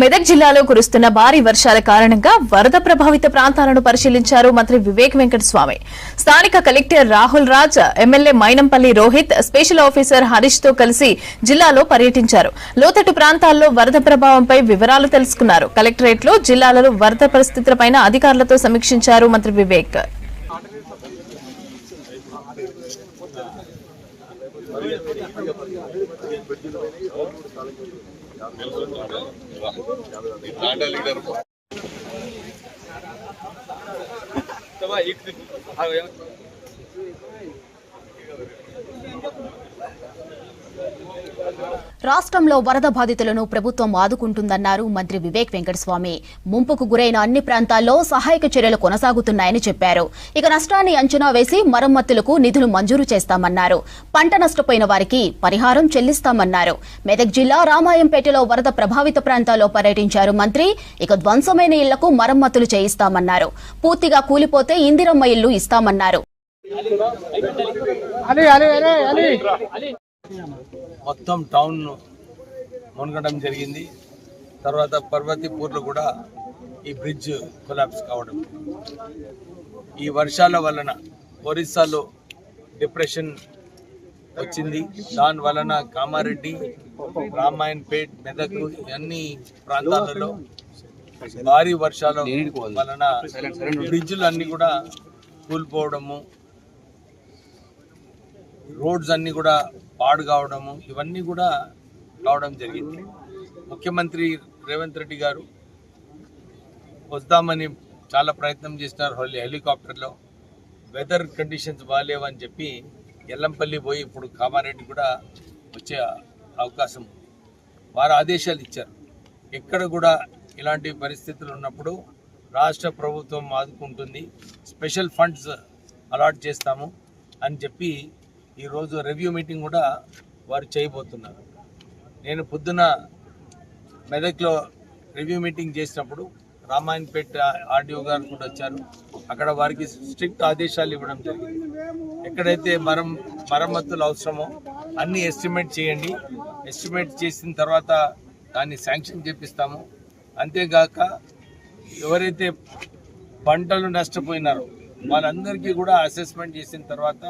మెదక్ జిల్లాలో కురుస్తున్న భారీ వర్షాల కారణంగా వరద ప్రభావిత ప్రాంతాలను పరిశీలించారు మంత్రి వివేక్ వెంకటస్వామి. స్థానిక collector Rahul Raj MLA Mynampally Rohit special officer హరీష్తో కలిసి జిల్లాలో పర్యటించారు. లోతట్టు ప్రాంతాల్లో వరద ప్రభావంపై వివరాలు తెలుసుకున్నారు. కలెక్టరేట్లో జిల్లాలలో వరద పరిస్థితులపై అధికారులతో సమీక్షించారు మంత్రి వివేక్. लीडर రాష్ట్రంలో వరద బాధితులను ప్రభుత్వం ఆదుకుంటుందన్నారు మంత్రి వివేక్ వెంకటస్వామి. ముంపుకు గురైన అన్ని ప్రాంతాల్లో సహాయక చర్యలు కొనసాగుతున్నాయని చెప్పారు. ఇక నష్టాన్ని అంచనా వేసి మరమ్మతులకు నిధులు మంజూరు చేస్తామన్నారు. పంట నష్టపోయిన వారికి పరిహారం చెల్లిస్తామన్నారు. మెదక్ జిల్లా రామాయంపేటలో వరద ప్రభావిత ప్రాంతాల్లో పర్యటించారు మంత్రి. ఇక ధ్వంసమైన ఇళ్ళకు మరమ్మతులు చేయిస్తామన్నారు. పూర్తిగా కూలిపోతే ఇందిరమ్మ ఇల్లు ఇస్తామన్నారు. మొత్తం టౌన్ మునగడం జరిగింది. తర్వాత పర్వతీపూర్లో కూడా ఈ బ్రిడ్జ్ కొలాప్స్ కావడం. ఈ వర్షాల వలన ఒరిస్సాలో డిప్రెషన్ వచ్చింది. దాని వలన కామారెడ్డి రామాయణపేట్ మెదక్ అన్ని ప్రాంతాలలో భారీ వర్షాల వలన బ్రిడ్జ్లు అన్నీ కూడా కూలిపోవడము రోడ్స్ అన్నీ కూడా పాడు కావడము ఇవన్నీ కూడా కావడం జరిగింది. ముఖ్యమంత్రి రేవంత్ రెడ్డి గారు వద్దామని చాలా ప్రయత్నం చేసినారు హెలి హెలికాప్టర్లో. వెదర్ కండిషన్స్ బాగాలేవని చెప్పి ఎల్లంపల్లి పోయి ఇప్పుడు కామారెడ్డి కూడా వచ్చే అవకాశం ఉంది. వారు ఆదేశాలు ఇచ్చారు. ఎక్కడ కూడా ఇలాంటి పరిస్థితులు ఉన్నప్పుడు రాష్ట్ర ప్రభుత్వం ఆదుకుంటుంది. స్పెషల్ ఫండ్స్ అలాట్ చేస్తాము అని చెప్పి ఈరోజు రివ్యూ మీటింగ్ కూడా వారు చేయబోతున్నారు. నేను పొద్దున మెదక్లో రివ్యూ మీటింగ్ చేసినప్పుడు రామాయణపేట ఆర్డీఓ గారు కూడా వచ్చారు. అక్కడ వారికి స్ట్రిక్ట్ ఆదేశాలు ఇవ్వడం జరిగింది. ఎక్కడైతే మరం మరమ్మతులు అవసరమో అన్ని ఎస్టిమేట్ చేయండి. ఎస్టిమేట్ చేసిన తర్వాత దాన్ని శాంక్షన్ చేపిస్తాము. అంతేగాక ఎవరైతే పంటలు నష్టపోయినారో వాళ్ళందరికీ కూడా అసెస్మెంట్ చేసిన తర్వాత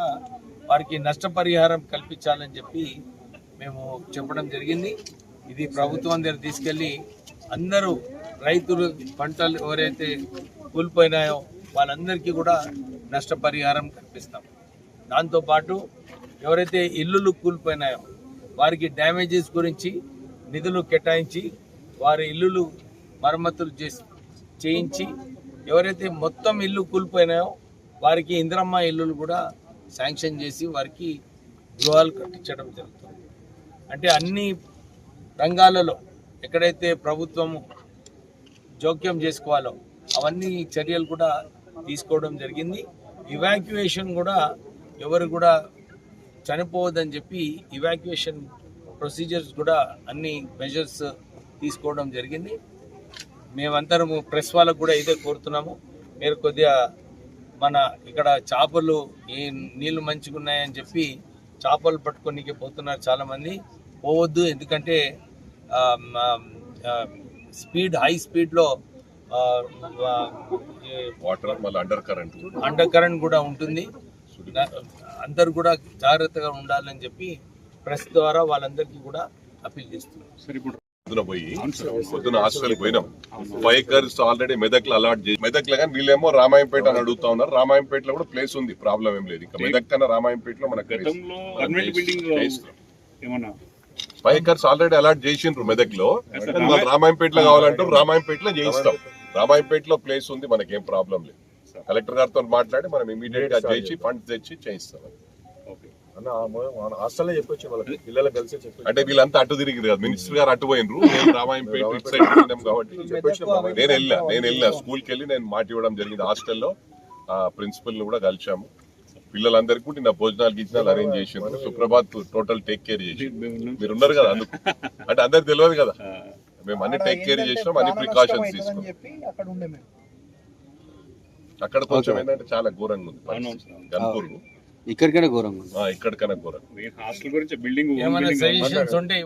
వారికి నష్టపరిహారం కల్పించాలని చెప్పి మేము చెప్పడం జరిగింది. ఇది ప్రభుత్వం దగ్గర తీసుకెళ్ళి అందరూ రైతులు పంటలు ఎవరైతే కోల్పోయినాయో వాళ్ళందరికీ కూడా నష్టపరిహారం కల్పిస్తాం. దాంతోపాటు ఎవరైతే ఇల్లులు కూలిపోయినాయో వారికి డ్యామేజెస్ గురించి నిధులు కేటాయించి వారి ఇల్లులు మరమ్మతులు చేసి చేయించి ఎవరైతే మొత్తం ఇల్లు కూలిపోయినాయో వారికి ఇందిరమ్మ ఇల్లులు కూడా శాంక్షన్ చేసి వారికి గృహాలు కట్టించడం జరుగుతుంది. అంటే అన్ని రంగాలలో ఎక్కడైతే ప్రభుత్వము జోక్యం చేసుకోవాలో అవన్నీ చర్యలు కూడా తీసుకోవడం జరిగింది. ఇవాక్యుయేషన్ కూడా ఎవరు కూడా చనిపోవద్దని చెప్పి ఇవాక్యుయేషన్ ప్రొసీజర్స్ కూడా అన్ని మెజర్స్ తీసుకోవడం జరిగింది. మేమందరము ప్రెస్ వాళ్ళకు కూడా ఇదే కోరుతున్నాము. మీరు కొద్దిగా మన ఇక్కడ చేపలు ఈ నీళ్ళు మంచిగా ఉన్నాయని చెప్పి చేపలు పట్టుకోనికి పోతున్నారు చాలామంది. పోవద్దు ఎందుకంటే స్పీడ్ హై స్పీడ్లో water under current under current కూడా ఉంటుంది. అందరూ కూడా జాగ్రత్తగా ఉండాలని చెప్పి ప్రెస్ ద్వారా వాళ్ళందరికీ కూడా అప్పీల్ చేస్తున్నాం. పొద్దున పోయి పొద్దున హాస్పిటల్కి పోయినాం. ఫైవ్ కార్స్ ఆల్రెడీ మెదక్లో అలాట్ చేసి మెదక్లో కానీ వీళ్ళేమో రామాయంపేట అని అడుగుతా ఉన్నారు. రామాయంపేటలో కూడా ప్లేస్ ఉంది ప్రాబ్లం ఏం లేదు ఇంకా. మెదక్ కన్నా రామాయంపేటలో మనకు గతంలో గవర్నమెంట్ బిల్డింగ్ ఏమన్నా? ఫైవ్ కార్స్ ఆల్రెడీ అలాట్ చేసిండ్రు మెదక్లో మళ్ళీ రామాయంపేటలో కావాలంటారు రామాయంపేటలో చేయిస్తాం. రామాయంపేటలో ప్లేస్ ఉంది మనకేం ప్రాబ్లం లేదు. కలెక్టర్ గారితో మాట్లాడి మనం ఇమీడియట్గా చేసి ఫండ్స్ తెచ్చి చేయిస్తాం. అన్న హాస్టల్లో చెప్పొచ్చు వాళ్ళకి పిల్లలు కలిసి అంటే వీళ్ళంతా అటు తిరిగి కదా మినిస్టర్ గారు అటు పోయినరు నేను రామాయంపేట ఇటు సైడ్ తిరిగినాం కాబట్టి. నేను వెళ్ళా నేను వెళ్ళా స్కూల్కి వెళ్ళి నేను మాట ఇవ్వడం జరిగింది. హాస్టల్లో ప్రిన్సిపల్ని కూడా కలిశాము. పిల్లలందరికీ కూడా నిన్న భోజనాలు గిజనాలు అరేంజ్ చేసిండ్రు. సుప్రభాత్ టోటల్ టేక్ కేర్ చేసి మీరు ఉన్నారు కదా అందుకు. అంటే అందరికి తెలియదు కదా. మేము అన్ని టేక్ కేర్ చేసినాం అన్ని ప్రికాషన్స్ తీసుకున్నాం. చెప్పి అక్కడ కొంచెం ఏంటంటే చాలా ఘోరంగా ఉంది. గన్పూర్ ఇక్కడికనే ఘోరంగా ఉంది. ఇక్కడ కన్నా ఘోరంగా హాస్టల్ గురించి బిల్డింగ్ ఏమైనా సజెషన్స్ ఉంటే